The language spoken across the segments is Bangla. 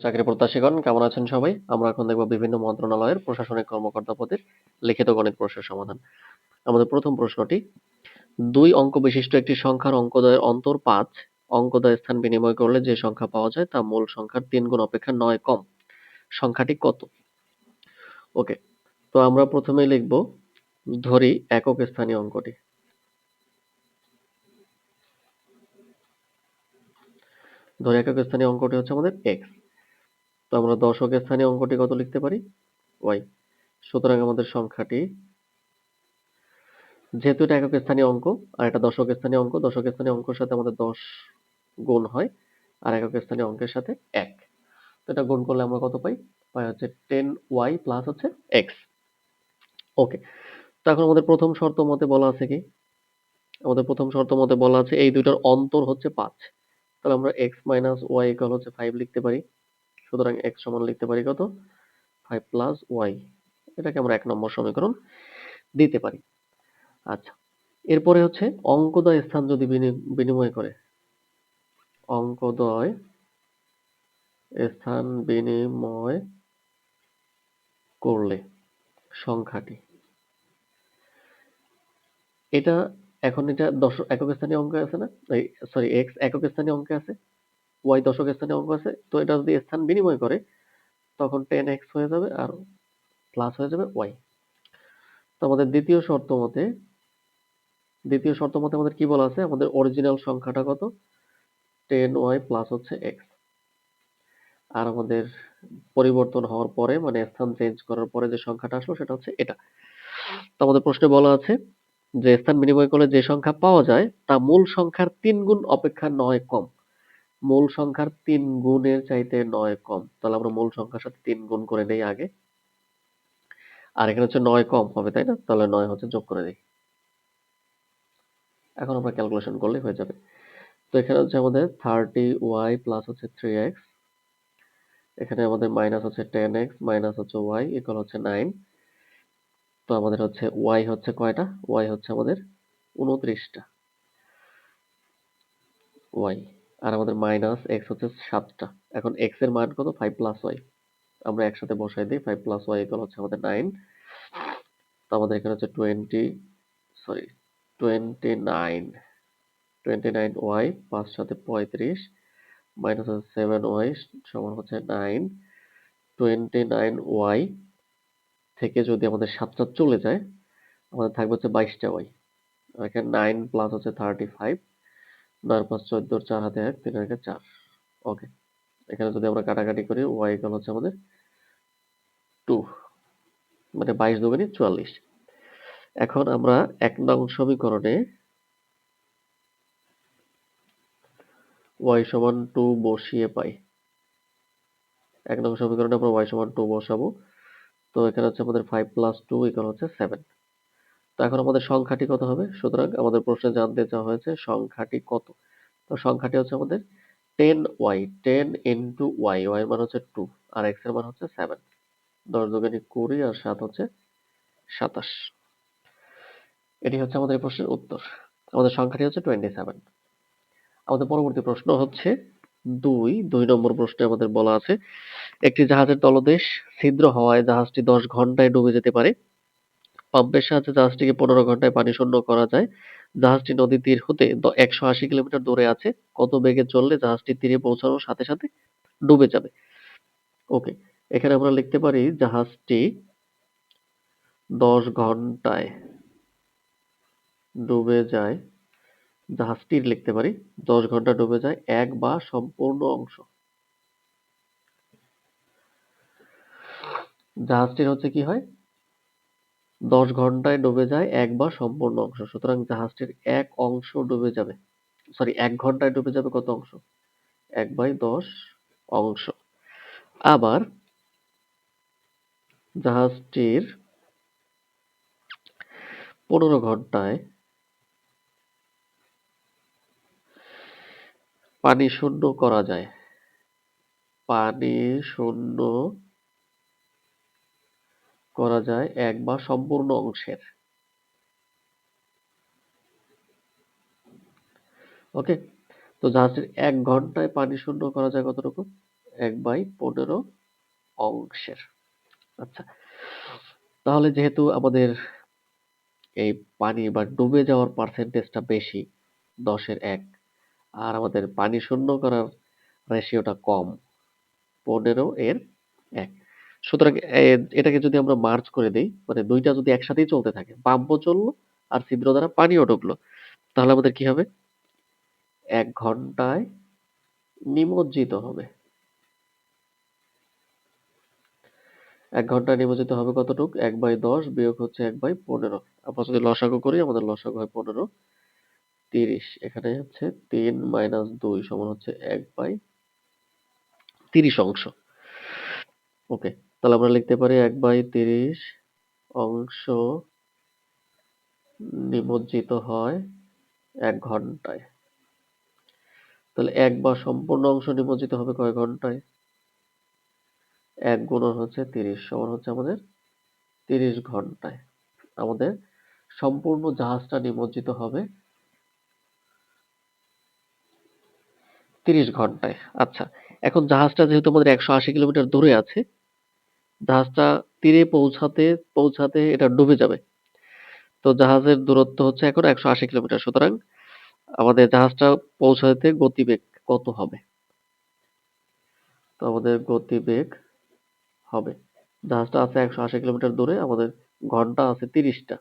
চাকরি প্রত্যাশীগণ, কেমন আছেন সবাই? আমরা এখন দেখব বিভিন্ন মন্ত্রণালয়ের প্রশাসনিক কর্মকর্তা পদের লিখিত গণিত প্রশ্নের সমাধান। আমাদের প্রথম প্রশ্নটি, দুই অঙ্ক বিশিষ্ট একটি সংখ্যার অঙ্কদয়ের অন্তর পাঁচ অঙ্কদয় স্থান বিনিময় করলে যে সংখ্যা পাওয়া যায় তা মূল সংখ্যার তিন গুণ অপেক্ষা নয় কম। সংখ্যাটি কত? ওকে, তো আমরা প্রথমে লিখব, ধরি একক স্থানীয় অঙ্কটি। ধরি একক স্থানীয় অঙ্কটি হচ্ছে আমাদের এক্স তো আমরা দশক স্থানীয় অঙ্কটি কত লিখতে পারি? ওয়াই। সুতরাং আমাদের সংখ্যাটি যেহেতু এটা একক স্থানীয় অঙ্ক, আর এটা দশক স্থানীয় অঙ্ক দশক স্থানীয় অঙ্কের সাথে আমাদের দশ গুণ হয়, আর একক স্থানীয় অঙ্কের সাথে এক। তো এটা গুণ করলে আমরা কত পাই? পাই হচ্ছে টেন ওয়াই প্লাস হচ্ছে এক্স। ওকে। তো এখন আমাদের প্রথম শর্ত মতে বলা আছে কি? আমাদের প্রথম শর্ত মতে বলা আছে এই দুইটার অন্তর হচ্ছে পাঁচ। তাহলে আমরা এক্স মাইনাস ওয়াই ইকাল হচ্ছে ফাইভ লিখতে পারি। সুতরাং এক্স সমান লিখতে পারি কত? ফাইভ প্লাস ওয়াই এটাকে আমরা এক নম্বর সমীকরণ দিতে পারি। আচ্ছা এরপরে হচ্ছে অঙ্কদয় স্থান যদি বিনিময় করে। অঙ্কদয় স্থান বিনিময় করলে সংখ্যাটি। এটা এখন এটা দশ, একক স্থানীয় অঙ্ক আছে না? সরি এক্স একক স্থানীয় অঙ্কে আছে? ওয়াই দশক স্থানে অঙ্ক আছে, তো এটা যদি স্থান বিনিময় করে, তখন টেন এক্স হয়ে যাবে আর প্লাস হয়ে যাবে ওয়াই তো আমাদের দ্বিতীয় শর্ত মতে, দ্বিতীয় শর্ত মতে আমাদের কি বলা আছে? আমাদের অরিজিনাল সংখ্যাটা কত? টেন ওয়াই প্লাস হচ্ছে এক্স আর আমাদের পরিবর্তন হওয়ার পরে মানে স্থান চেঞ্জ করার পরে যে সংখ্যাটা আসলো, সেটা হচ্ছে এটা। তো আমাদের প্রশ্নে বলা আছে যে স্থান বিনিময় করলে যে সংখ্যা পাওয়া যায়, তা মূল সংখ্যার তিন গুণ অপেক্ষা নয় কম। মূল সংখ্যার তিন গুণের চাইতে নয় কম। তাহলে আমরা মূল সংখ্যার সাথে তিন গুণ করে নেই আগে। আর এখানে হচ্ছে নয় কম হবে, তাই না? তাহলে নয় হচ্ছে যোগ করে দিই। এখন আমরা ক্যালকুলেশন করলে হয়ে যাবে। তো এখানে হচ্ছে আমাদের থার্টি ওয়াই প্লাস হচ্ছে থ্রি এক্স এখানে আমাদের মাইনাস হচ্ছে টেন এক্স মাইনাস হচ্ছে ওয়াই ইকুয়াল হচ্ছে নাইন তো আমাদের হচ্ছে ওয়াই হচ্ছে কয়টা? ওয়াই হচ্ছে আমাদের উনত্রিশটা। ওয়াই আমাদের মাইনাস এক্স হচ্ছে সাতটা। এখন এক্সের মান কত? ফাইভ প্লাস ওয়াই আমরা একসাথে বসাই দিই ফাইভ প্লাস ওয়াই ইকুয়াল হচ্ছে আমাদের নাইন তো আমাদের এখানে হচ্ছে twenty sorry twenty nine twenty nine y পাঁচ সাথে পঁয়ত্রিশ মাইনাস হচ্ছে সেভেন ওয়াই সমান হচ্ছে নাইন টোয়েন্টি নাইন ওয়াই থেকে যদি আমাদের সাতটা চলে যায়, আমাদের থাকবে হচ্ছে বাইশটা ওয়াই এখানে নাইন প্লাস হচ্ছে থার্টি ফাইভ নয় পাঁচ চোদ্দোর চার হাতে এক তিন একে চার ওকে এখানে যদি আমরা কাটাকাটি করি ওয়াই ইকাল হচ্ছে আমাদের টু মানে বাইশ দুগুণি চুয়াল্লিশ। এখন আমরা এক নং সমীকরণে ওয়াই সমান টু বসিয়ে পাই। এক নং সমীকরণে আমরা ওয়াই সমান টু বসাবো। তো এখানে হচ্ছে আমাদের ফাইভ প্লাস টু ইকাল হচ্ছে সেভেন তো এখন আমাদের সংখ্যাটি কত হবে? সুতরাং আমাদের প্রশ্নে জানতে চাওয়া হয়েছে সংখ্যাটি কত? তো সংখ্যাটি হচ্ছে আমাদের ten y, ten into y y মান হচ্ছে টু, আর এক্সের মান হচ্ছে সেভেন। দশ দুগুণি কুড়ি আর সাত হচ্ছে সাতাশ। এটি হচ্ছে আমাদের এই প্রশ্নের উত্তর। আমাদের সংখ্যাটি হচ্ছে টোয়েন্টি সেভেন আমাদের পরবর্তী প্রশ্ন হচ্ছে দুই। দুই নম্বর প্রশ্নে আমাদের বলা আছে, একটি জাহাজের তলদেশ ছিদ্র হওয়ায় জাহাজটি দশ ঘন্টায় ডুবে যেতে পারে। পাম্পের সাহায্যে জাহাজটিকে পনেরো ঘন্টায় পানি শূন্য করা যায়। জাহাজটি নদী তীর হতে একশো আশি কিলোমিটার দূরে আছে। কত বেগে চললে জাহাজটি তীরে পৌঁছানোর সাথে সাথে ডুবে যাবে? ওকে এখানে আমরা লিখতে পারি জাহাজটি দশ ঘন্টায় ডুবে যায়। জাহাজটির লিখতে পারি দশ ঘণ্টা ডুবে যায় এক বা সম্পূর্ণ অংশ। জাহাজটির হচ্ছে কি হয়? দশ ঘন্টায় ডুবে যায় এক বা সম্পূর্ণ অংশ। সুতরাং জাহাজটির এক অংশ ডুবে যাবে। সরি এক ঘন্টায় ডুবে যাবে কত অংশ? এক বাই দশ অংশ। আবার জাহাজটির পনেরো ঘন্টায় পানি শূন্য করা যায়। পানি শূন্য করা যায় এক বা সম্পূর্ণ অংশের। ওকে, তো জাহাজের এক ঘন্টায় পানি শূন্য করা যায় কতটুকু? এক বাই পনেরো অংশের। আচ্ছা তাহলে যেহেতু আমাদের এই পানি বা ডুবে যাওয়ার পার্সেন্টেজটা বেশি, দশের এক, আর আমাদের পানি শূন্য করার রেশিওটা কম, পনেরো এর এক। সুতরাং এটাকে যদি আমরা মার্চ করে দেই মানে দুইটা যদি একসাথেই চলতে থাকে পাম্পও চলল আর ছিদ্র দ্বারা পানিও ঢুকলো, তাহলে আমাদের কি হবে? এক ঘন্টায় নিমজ্জিত হবে। এক ঘন্টায় নিমজ্জিত হবে কতটুক? এক বাই দশ বিয়োগ হচ্ছে এক বাই পনেরো। আমরা যদি লসাগু করি, আমাদের লসাগু হয় পনেরো। তিরিশ, এখানে হচ্ছে তিন মাইনাস দুই সমান হচ্ছে এক বাই তিরিশ অংশ। ওকে। তাহলে আমরা লিখতে পারি এক বাই তিরিশ অংশ নিমজ্জিত হয় এক ঘন্টায়। তাহলে এক বা সম্পূর্ণ অংশ নিমজ্জিত হবে কয় ঘন্টায়? এক গুণন হচ্ছে তিরিশ সমান হচ্ছে আমাদের তিরিশ ঘন্টায়। আমাদের সম্পূর্ণ জাহাজটা নিমজ্জিত হবে তিরিশ ঘন্টায়। আচ্ছা এখন জাহাজটা যেহেতু আমাদের একশো আশি কিলোমিটার দূরে আছে জাহাজটা তীরে পৌঁছাতে পৌঁছাতে এটা ডুবে যাবে। তো জাহাজের দূরত্ব হচ্ছে এখন একশো আশি কিলোমিটার। সুতরাং আমাদের জাহাজটা পৌঁছাতে গতিবেগ কত হবে? তো আমাদের গতিবেগ হবে। জাহাজটা আছে একশো আশি কিলোমিটার দূরে, আমাদের ঘণ্টা আছে তিরিশটা।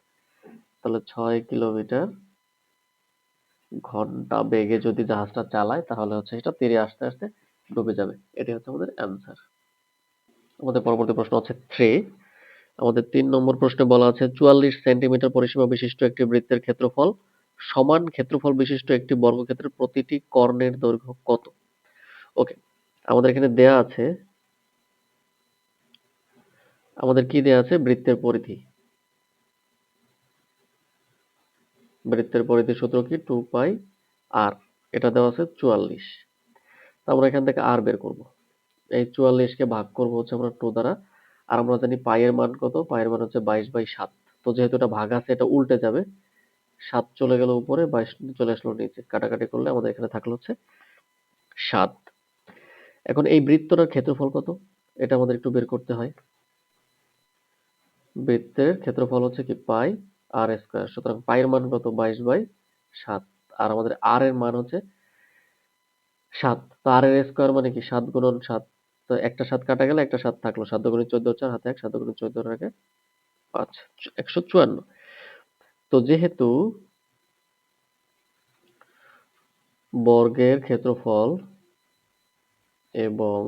তাহলে ছয় কিলোমিটার ঘণ্টা বেগে যদি জাহাজটা চালায়, তাহলে হচ্ছে এটা তীরে আসতে আসতে ডুবে যাবে। এটাই হচ্ছে আমাদের অ্যান্সার আমাদের পরবর্তী প্রশ্ন হচ্ছে থ্রি আমাদের তিন নম্বর প্রশ্নে বলা আছে, চুয়াল্লিশ সেন্টিমিটার পরিসীমা বিশিষ্ট একটি বৃত্তের ক্ষেত্রফল সমান ক্ষেত্রফল বিশিষ্ট একটি বর্গক্ষেত্রের প্রতিটি কর্ণের দৈর্ঘ্য কত? ওকে আমাদের এখানে দেয়া আছে, আমাদের কি দেয়া আছে? বৃত্তের পরিধি। বৃত্তের পরিধি সূত্র কি? টু পাই আর এটা দেওয়া আছে চুয়াল্লিশ। আমরা এখান থেকে আর বের করব। এই চুয়াল্লিশকে ভাগ করব হচ্ছে আমরা টু দ্বারা। আর আমরা জানি পায়ের মান কত? পায়ের মান হচ্ছে বাইশ বাই সাত। তো যেহেতু এটা ভাগ আছে, এটা উল্টে যাবে। সাত চলে গেল উপরে, বাইশ চলে আসলো নিচে। কাটাকাটি করলে আমাদের এখানে থাকল হচ্ছে সাত। এখন এই বৃত্তটার ক্ষেত্রফল কত? এটা আমাদের একটু বের করতে হয়। বৃত্তের ক্ষেত্রফল হচ্ছে কি? Pi r square. সুতরাং পায়ের মান কত? বাইশ বাই সাত। আর আমাদের আর এর মান হচ্ছে সাত। তো আর এর স্কোয়ার মানে কি? সাত গুণন সাত। তো একটা সাত কাটা গেলে একটা সাত থাকল। সাত গুণে চোদ্দ চার হাতে এক, সাত গুণে চোদ্দ রাখে পাঁচ, একশো চুয়ান্ন। তো যেহেতু বর্গের ক্ষেত্রফল এবং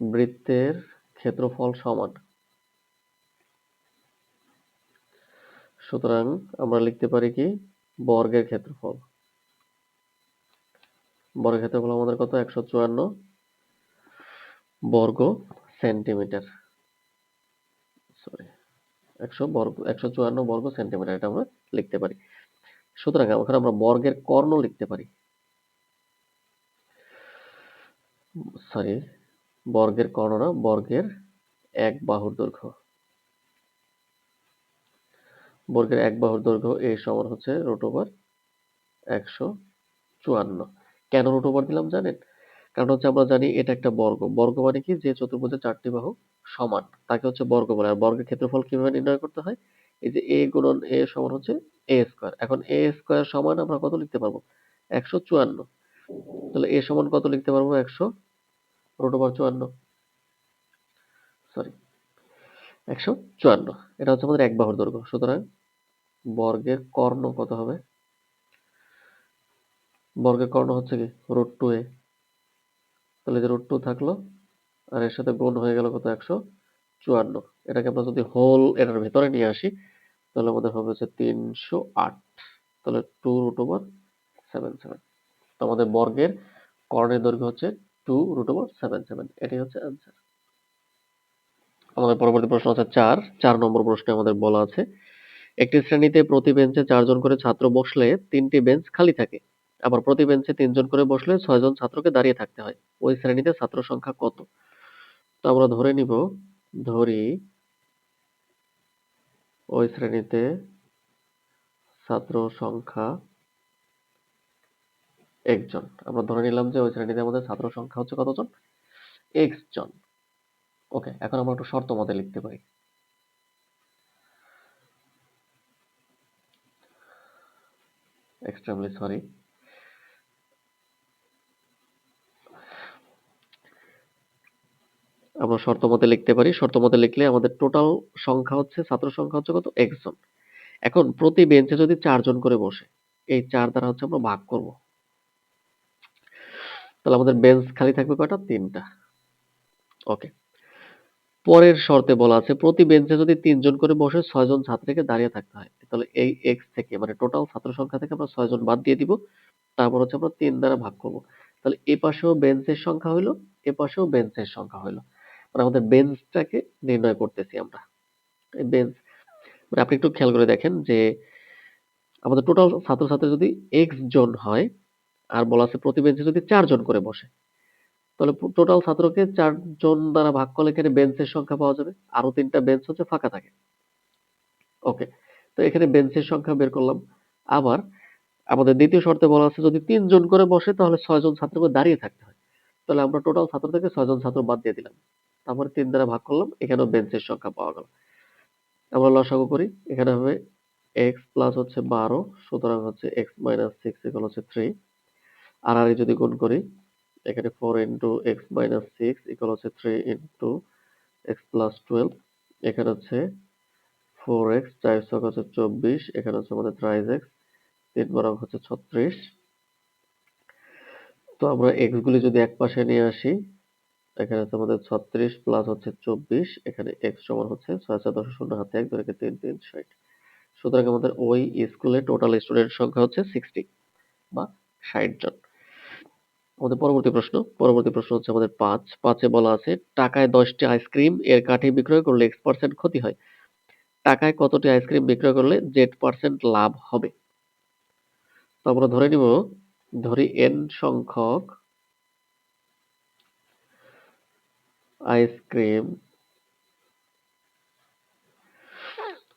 বৃত্তের ক্ষেত্রফল সমান, সুতরাং আমরা লিখতে পারি কি? বর্গের ক্ষেত্রফল। বর্গের ক্ষেত্রফল আমাদের কত? একশো চুয়ান্ন। বর্গ সেন্টিমিটার। সরি একশো বর্গ, একশো চুয়ান্ন বর্গ সেন্টিমিটার এটা আমরা লিখতে পারি। সুতরাং ওখানে আমরা বর্গের কর্ণ লিখতে পারি। সরি বর্গের কর্ণ না, বর্গের এক বাহুর দৈর্ঘ্য। বর্গের এক বাহুর দৈর্ঘ্য এই সমান হচ্ছে রুট ওভার একশো চুয়ান্ন। কেন রুট ওভার দিলাম জানেন? কারণ হচ্ছে আমরা জানি এটা একটা বর্গ। বর্গ মানে কি? যে চতুর্ভুজের চারটি বাহু সমান। তাকে হচ্ছে বর্গ বলে। আর বর্গের ক্ষেত্রফল কীভাবে নির্ণয় করতে হয়? এই যে এ গুণন এ সমান হচ্ছে এ স্কোয়ার এখন এ স্কোয়ার সমান আমরা কত লিখতে পারব? একশো চুয়ান্ন। তাহলে এ সমান কত লিখতে পারব? একশো রুট ওভার চুয়ান্ন। সরি একশো চুয়ান্ন। এটা হচ্ছে আমাদের এক বাহুর দৈর্ঘ্য। সুতরাং বর্গের কর্ণ কত হবে? বর্গের কর্ণ হচ্ছে কি? রুট টু এ তাহলে যে রুট টু থাকল, আর এর সাথে গুণ হয়ে গেল কত? একশো চুয়ান্ন। এটাকে আমরা যদি হোল এটার ভেতরে নিয়ে আসি, তাহলে আমাদের হবে হচ্ছে তিনশো আট। তাহলে two root over seven seven তো আমাদের বর্গের কর্ণের দৈর্ঘ্য হচ্ছে two root over seven seven এটাই হচ্ছে অ্যান্সার আমাদের পরবর্তী প্রশ্ন হচ্ছে চার। চার নম্বর প্রশ্নে আমাদের বলা আছে, একটি শ্রেণীতে প্রতি বেঞ্চে চারজন করে ছাত্র বসলে তিনটি বেঞ্চ খালি থাকে। আবার প্রতি বেঞ্চে তিনজন করে বসলে ছয়জন ছাত্রকে দাঁড়িয়ে থাকতে হয়। ওই শ্রেণীতে ছাত্র সংখ্যা কত? তো আমরা ধরে নিব, ধরি ওই শ্রেণীতে ছাত্র সংখ্যা একজন। আমরা ধরে নিলাম যে ওই শ্রেণীতে আমাদের ছাত্র সংখ্যা হচ্ছে কতজন? এক্স জন ওকে এখন আমরা একটু শর্ত মতে লিখতে পারি। এক্সট্রিমলি সরি আমরা শর্ত মতে লিখতে পারি। শর্ত মতে লিখলে আমাদের টোটাল সংখ্যা হচ্ছে, ছাত্র সংখ্যা হচ্ছে কত? একজন এখন প্রতি বেঞ্চে যদি চারজন করে বসে, এই চার দ্বারা হচ্ছে আমরা ভাগ করব। তাহলে আমাদের বেঞ্চ খালি থাকবে কয়টা? তিনটা। ওকে পরের শর্তে বলা আছে, প্রতি বেঞ্চে যদি তিনজন করে বসে ছয়জন ছাত্রীকে দাঁড়িয়ে থাকতে হয়। তাহলে এই এক্স থেকে মানে টোটাল ছাত্র সংখ্যা থেকে আমরা ছয়জন বাদ দিয়ে দিব। তারপর হচ্ছে আমরা তিন দ্বারা ভাগ করব। তাহলে এ পাশেও বেঞ্চের সংখ্যা হইল, এ পাশেও বেঞ্চের সংখ্যা হইল। মানে আমাদের বেঞ্চটাকে নির্ণয় করতেছি আমরা। বেঞ্চ মানে আপনি একটু খেয়াল করে দেখেন যে আমাদের টোটাল ছাত্রছাত্রী যদি এক্স জন হয়, আর বলা আছে প্রতি বেঞ্চে যদি চারজন করে বসে, তাহলে টোটাল ছাত্রকে চারজন দ্বারা ভাগ করলে এখানে বেঞ্চের সংখ্যা পাওয়া যাবে। আরও তিনটা বেঞ্চ হচ্ছে ফাঁকা থাকে। ওকে তো এখানে বেঞ্চের সংখ্যা বের করলাম। আবার আমাদের দ্বিতীয় শর্তে বলা আছে যদি তিনজন করে বসে, তাহলে ছয়জন ছাত্রকে দাঁড়িয়ে থাকতে হয়। তাহলে আমরা টোটাল ছাত্র থেকে ছয়জন ছাত্র বাদ দিয়ে দিলাম। তারপরে তিন দ্বারা ভাগ করলাম, এখানেও বেঞ্চের সংখ্যা পাওয়া গেল। আমরা লসাগু করি, এখানে হবে এক্স প্লাস হচ্ছে বারো, সুতরাং হচ্ছে এক্স মাইনাস সিক্স এগুলো হচ্ছে থ্রি আর আর যদি গুণ করি, এখানে four into x minus six equal হচ্ছে three into x plus twelve এখানে হচ্ছে ফোর এক্স চার ছক হচ্ছে চব্বিশ, এখানে হচ্ছে আমাদের থ্রাইজ এক্স তিন বরং হচ্ছে ছত্রিশ। তো আমরা এক্সগুলি যদি এক পাশে নিয়ে আসি এখানে আমাদের ছত্রিশ প্লাস হচ্ছে চব্বিশ, এখানে এক্স সমান হচ্ছে ছয় ছয় দশ শূন্য হাতে এক ধরে তিন তিন ষাট। সুতরাং আমাদের ওই স্কুলে টোটাল স্টুডেন্ট সংখ্যা হচ্ছে সিক্সটি বা ষাট জন। আমাদের পরবর্তী প্রশ্ন পরবর্তী প্রশ্ন হচ্ছে আমাদের পাঁচ। পাঁচে বলা আছে, টাকায় দশটি আইসক্রিম এর কাঠি বিক্রয় করলে এক্স পার্সেন্ট ক্ষতি হয়। টাকায় কতটি আইসক্রিম বিক্রয় করলে জেড পার্সেন্ট লাভ হবে? তো আমরা ধরে নিব, ধরি এন সংখ্যক আইসক্রিম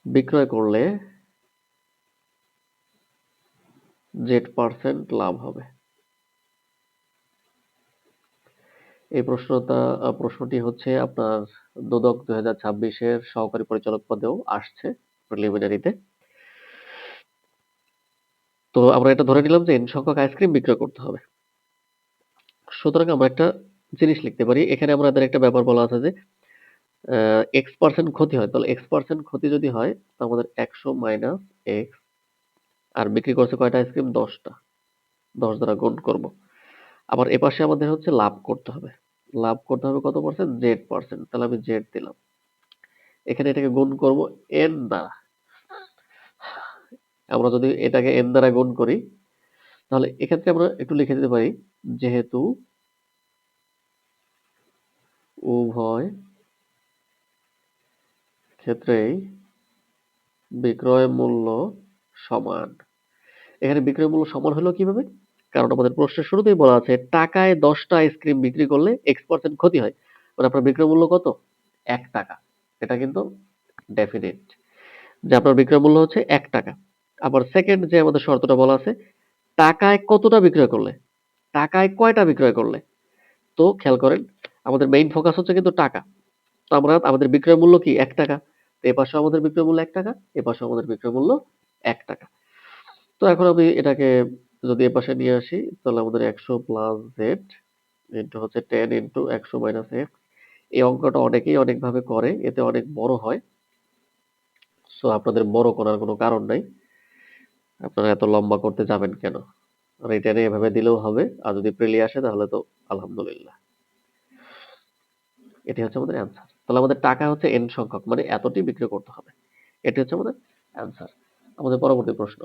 বিক্রয় করলে জেড পার্সেন্ট লাভ হবে। এই প্রশ্নটা, প্রশ্নটি হচ্ছে আপনার দোদক দুই হাজার ছাব্বিশের সহকারী পরিচালক পদেও আসছে প্রিলিমিনারিতে তো আমরা এটা ধরে নিলাম যে এন সংখ্যক আইসক্রিম বিক্রয় করতে হবে। সুতরাং আমরা একটা জিনিস লিখতে পারি। এখানে আমাদের একটা ব্যাপার বলা আছে যে এক্স পার্সেন্ট ক্ষতি হয়। তাহলে এক্স পার্সেন্ট ক্ষতি যদি হয় আমাদের একশো মাইনাস এক্স আর বিক্রি করছে কয়টা আইসক্রিম? দশটা। দশ দ্বারা গুণ করব। আবার এপাশে আমাদের হচ্ছে লাভ করতে হবে। লাভ করতে হবে কত পার্সেন্ট জেড পার্সেন্ট তাহলে আমি জেড দিলাম। এখানে এটাকে গুণ করব এন দ্বারা। আমরা যদি এটাকে এন দ্বারা গুণ করি, তাহলে এক্ষেত্রে আমরা একটু লিখে দিতে পারি, যেহেতু উভয় ক্ষেত্রেই বিক্রয় মূল্য সমান। এখানে বিক্রয় মূল্য সমান হলো কীভাবে? কারণ আমাদের প্রশ্নের শুরুতেই বলা আছে, টাকায় দশটা আইসক্রিম বিক্রি করলে এক্স পার্সেন্ট ক্ষতি হয়। মানে আপনার বিক্রয় মূল্য কত? এক টাকা। এটা কিন্তু ডেফিনেট যে আপনার বিক্রয় মূল্য হচ্ছে এক টাকা। আবার সেকেন্ড যে আমাদের শর্তটা বলা আছে, টাকায় কতটা বিক্রয় করলে? টাকায় কয়টা বিক্রয় করলে? তো খেয়াল করেন আমাদের মেইন ফোকাস হচ্ছে কিন্তু টাকা। তো আমরা, আমাদের বিক্রয় মূল্য কি? এক টাকা। তো এ পাশে আমাদের বিক্রয় মূল্য এক টাকা, এ পাশে আমাদের বিক্রয় মূল্য এক টাকা। তো এখন আমি এটাকে যদি এ পাশে নিয়ে আসি, তাহলে আমাদের একশো প্লাস জেড ইন্টু হচ্ছে টেন ইন্টু একশো মাইনাস এক্স এই অঙ্কটা অনেকেই অনেকভাবে করে, এতে অনেক বড় হয়। সো আপনাদের বড় করার কোনো কারণ নাই। আপনারা এত লম্বা করতে যাবেন কেন? রিটার্নে এভাবে দিলেও হবে। আর যদি প্রিলি আসে, তাহলে তো আলহামদুলিল্লাহ। এটি হচ্ছে আমাদের অ্যান্সার তাহলে আমাদের টাকা হচ্ছে এন সংখ্যক মানে এতটি বিক্রি করতে হবে। এটি হচ্ছে আমাদের অ্যান্সার আমাদের পরবর্তী প্রশ্ন।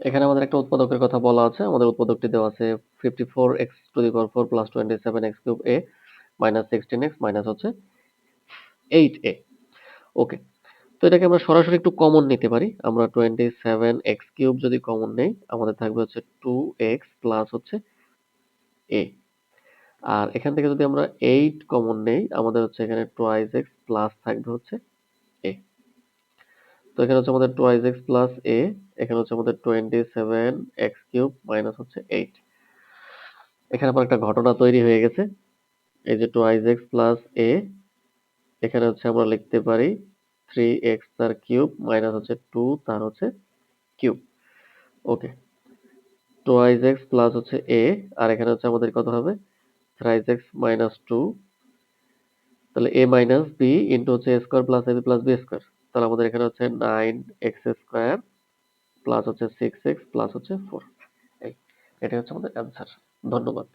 এখানে আমাদের একটা উৎপাদকের কথা বলা আছে। আমাদের উৎপাদকটি দেওয়া আছে fifty four x to the power four plus twenty seven x cube a minus sixteen x minus হচ্ছে এইট এ ওকে তো এটাকে আমরা সরাসরি একটু কমন নিতে পারি। আমরা টোয়েন্টি সেভেন এক্স কিউব যদি কমন নেই, আমাদের থাকবে হচ্ছে টু এক্স প্লাস হচ্ছে এ আর এখান থেকে যদি আমরা এইট কমন নেই, আমাদের হচ্ছে এখানে টোয়াইজ এক্স প্লাস থাকবে হচ্ছে এ তো এখানে হচ্ছে আমাদের টোয়াইজ এক্স প্লাস এ এখানে হচ্ছে আমাদের twenty seven x cube minus হচ্ছে এইট এখানে আমার একটা ঘটনা তৈরি হয়ে গেছে, এই যে টোয়াইজ এক্স প্লাস এ এখানে হচ্ছে আমরা লিখতে পারি থ্রি এক্স তার কিউব মাইনাস হচ্ছে টু তার হচ্ছে cube okay twice x plus হচ্ছে এ আর এখানে হচ্ছে আমাদের কত হবে? থ্রাইজ এক্স মাইনাস টু তাহলে এ মাইনাস বি ইন্টু হচ্ছে a square plus ab plus b square তাহলে আমাদের এখানে হচ্ছে নাইন এক্স স্কোয়ার প্লাস হচ্ছে সিক্স এক্স প্লাস হচ্ছে ফোর এই, এটাই হচ্ছে আমাদের অ্যান্সার ধন্যবাদ।